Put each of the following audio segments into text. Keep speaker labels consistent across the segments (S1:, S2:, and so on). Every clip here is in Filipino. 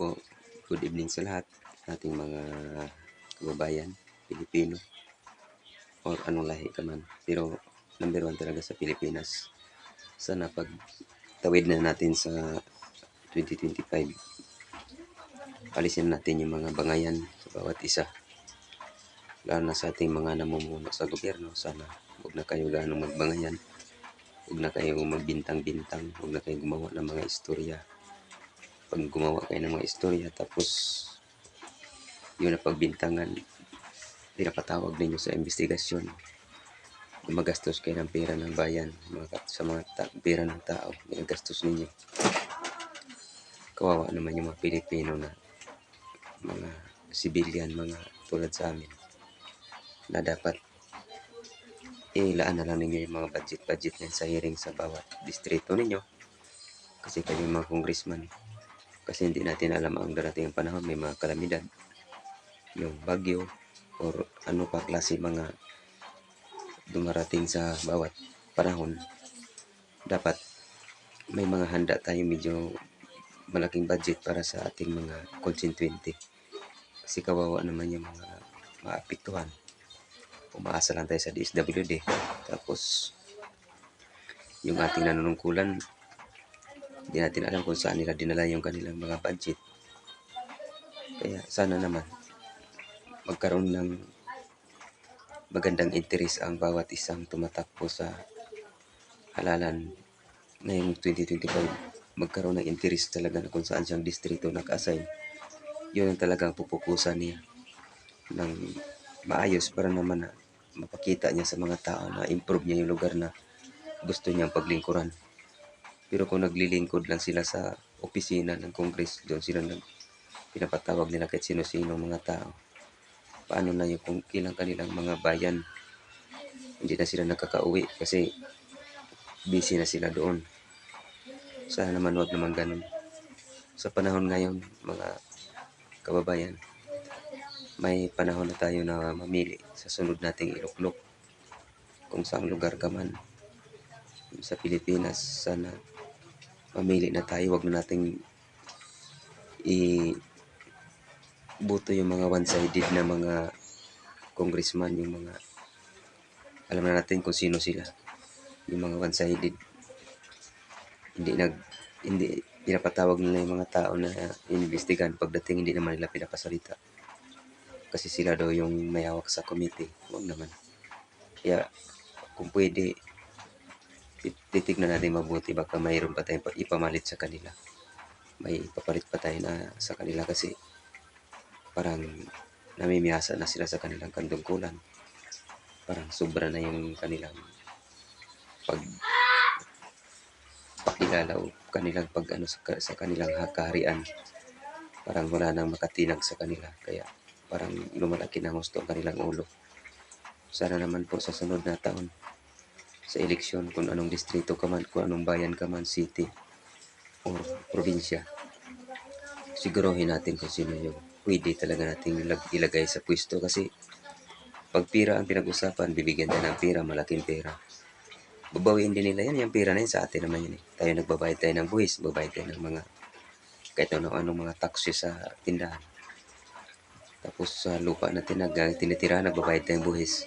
S1: po. Good evening sa lahat ating mga kababayan, Pilipino, or anong lahi ka man. Pero number one talaga sa Pilipinas. Sana pag tawid na natin sa 2025, alisin natin yung mga bangayan sa bawat isa. Lalo na sa ating mga namumuno sa gobyerno, sana huwag na kayo ganong magbangayan. Huwag na kayo magbintang-bintang, huwag na kayo gumawa ng mga istorya pag gumawa kayo ng mga istorya tapos yun na pagbintangan pinapatawag ninyo sa investigasyon. Gumagastos kayo ng pera ng bayan mga, sa mga ta- pera ng tao ginagastos ninyo. Kawawa naman yung mga Pilipino na mga civilian mga tulad sa amin na dapat ilaan na lang ninyo yung mga budget-budget na sa hearing sa bawat distrito ninyo. Kasi kayo yung mga congressman kasi hindi natin alam ang darating ang panahon may mga kalamidad. Yung bagyo or ano pa klase mga dumarating sa bawat panahon. Dapat may mga handa tayo medyo malaking budget para sa ating mga constituente kasi kawawa naman yung mga maapektuhan. Umaasa lang tayo sa DSWD tapos yung ating nanunungkulan hindi natin alam kung saan nila dinala yung kanilang mga budget. Kaya sana naman magkaroon ng magandang interes ang bawat isang tumatakbo sa halalan ngayong 2025. Magkaroon ng interes talaga na kung saan siyang distrito naka-assign. Yun ang talagang pupukusan niya ng maayos para naman na mapakita niya sa mga tao na improve niya yung lugar na gusto niyang paglingkuran. Pero kung naglilingkod lang sila sa opisina ng Congress, doon sila nag pinapatawag nila kahit sino-sino mga tao. Paano na yung kung ilang kanilang mga bayan, hindi na sila nakakauwi kasi busy na sila doon. Sana naman huwag naman ganun. Sa panahon ngayon, mga kababayan, may panahon na tayo na mamili sa sunod nating iluklok kung saang lugar ka man sa Pilipinas sana mamili na tayo. Wag na nating i buto yung mga one-sided na mga congressman yung mga alam na natin kung sino sila. Yung mga one-sided. Hindi nag hindi pinapatawag nila yung mga tao na investigan pagdating hindi naman nila pinapasalita. Kasi sila daw yung may hawak sa committee. Wag naman. Kaya kung pwede titignan natin mabuti baka mayroon pa tayong pa- ipamalit sa kanila. May ipapalit pa tayo na sa kanila kasi parang namimiyasa na sila sa kanilang kandungkulan. Parang sobra na yung kanilang pag pakilala o kanilang pag ano sa, sa kanilang hakarian. Parang wala nang makatinag sa kanila. Kaya parang lumalaki na gusto ang kanilang ulo. Sana naman po sa sunod na taon sa eleksyon kung anong distrito ka man, kung anong bayan ka man, city or probinsya. Siguruhin natin kung sino yung pwede talaga nating ilag- ilagay sa pwesto kasi pag pira ang pinag-usapan, bibigyan tayo ng pira, malaking pera. Babawiin din nila yan, yung pira na yun sa atin naman yun eh. Tayo nagbabayad tayo ng buwis, babayad tayo ng mga kahit ano anong mga taxes sa tindahan. Tapos sa lupa na tinag, tinitira, nagbabayad tayong buwis.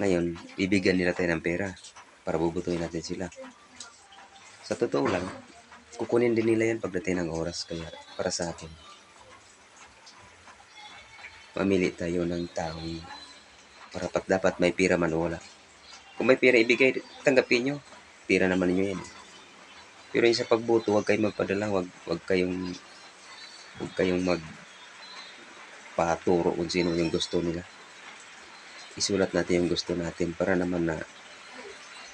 S1: Ngayon, bibigyan nila tayo ng pera para bubutuin natin sila. Sa totoo lang, kukunin din nila yan pagdating ng oras. Kaya para sa akin, mamili tayo ng taong para pat dapat may pira man wala. Kung may pira ibigay, tanggapin nyo. Pira naman ninyo yan. Pero yung sa pagbuto, huwag kayong magpadala, huwag, huwag kayong huwag kayong mag paturo kung sino yung gusto nila isulat natin yung gusto natin para naman na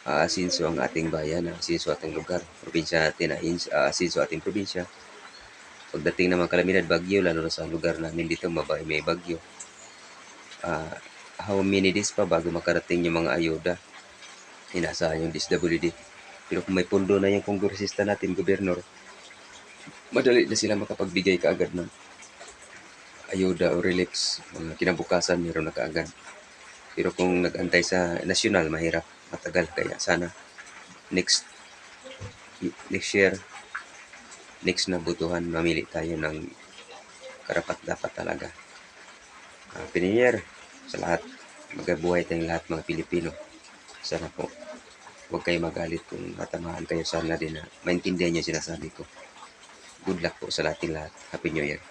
S1: aasinso ang ating bayan, aasinso ating lugar, probinsya natin, aasinso ating probinsya. Pagdating naman kalamidad, bagyo, lalo na sa lugar namin dito, mabay may bagyo. Ah, how many days pa bago makarating yung mga ayuda? Inasahan yung DSWD. Pero kung may pundo na yung kongresista natin, gobernador, madali na sila makapagbigay kaagad ng ayuda o reliefs. Mga kinabukasan, meron na kaagad. Pero kung nag-antay sa national, mahirap, matagal. Kaya sana next next year, next na butuhan, mamili tayo ng karapat dapat talaga. Happy New Year sa lahat. Magabuhay tayong lahat mga Pilipino. Sana po huwag kayo magalit kung matamahan kayo sana din na maintindihan niyo sinasabi ko. Good luck po sa lating lahat. Happy New Year.